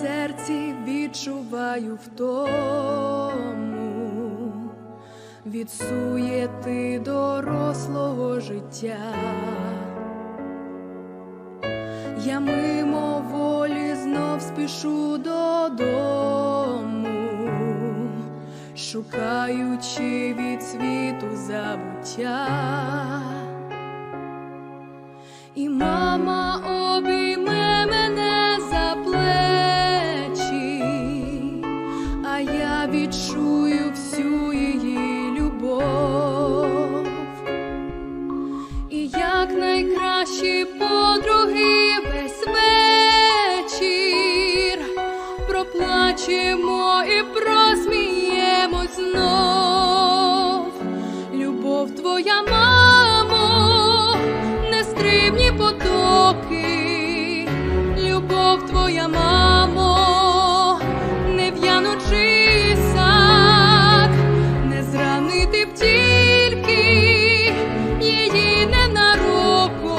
серці відчуваю втому від суєти дорослого життя. Я мимо волі знов спішу додому, шукаючи від світу забуття. І мама твоя, мамо, не в'янучий сад, не зранити б тільки її ненароком,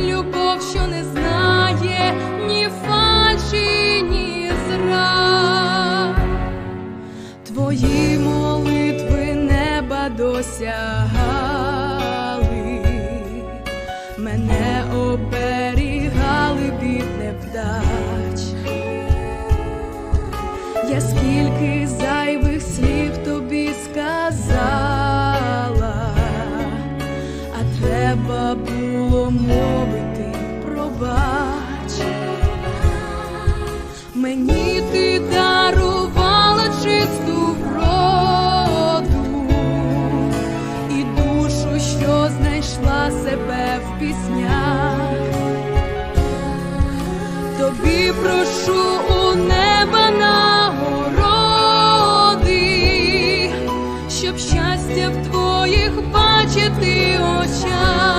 любов, що не знає ні фальші, ні зрад. Твої молитви неба досягали, мене оберігали невдач. Я скільки зайвих слів тобі сказала, а треба було мовити пробач. Мені ти дарувала чисту вроду і душу, що знайшла себе в піснях. Тобі прошу у неба нагороди, щоб щастя в твоїх бачити очах.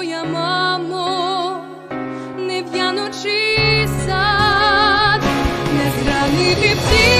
Твоя, мамо, не в'яночий сад, не зранити всі.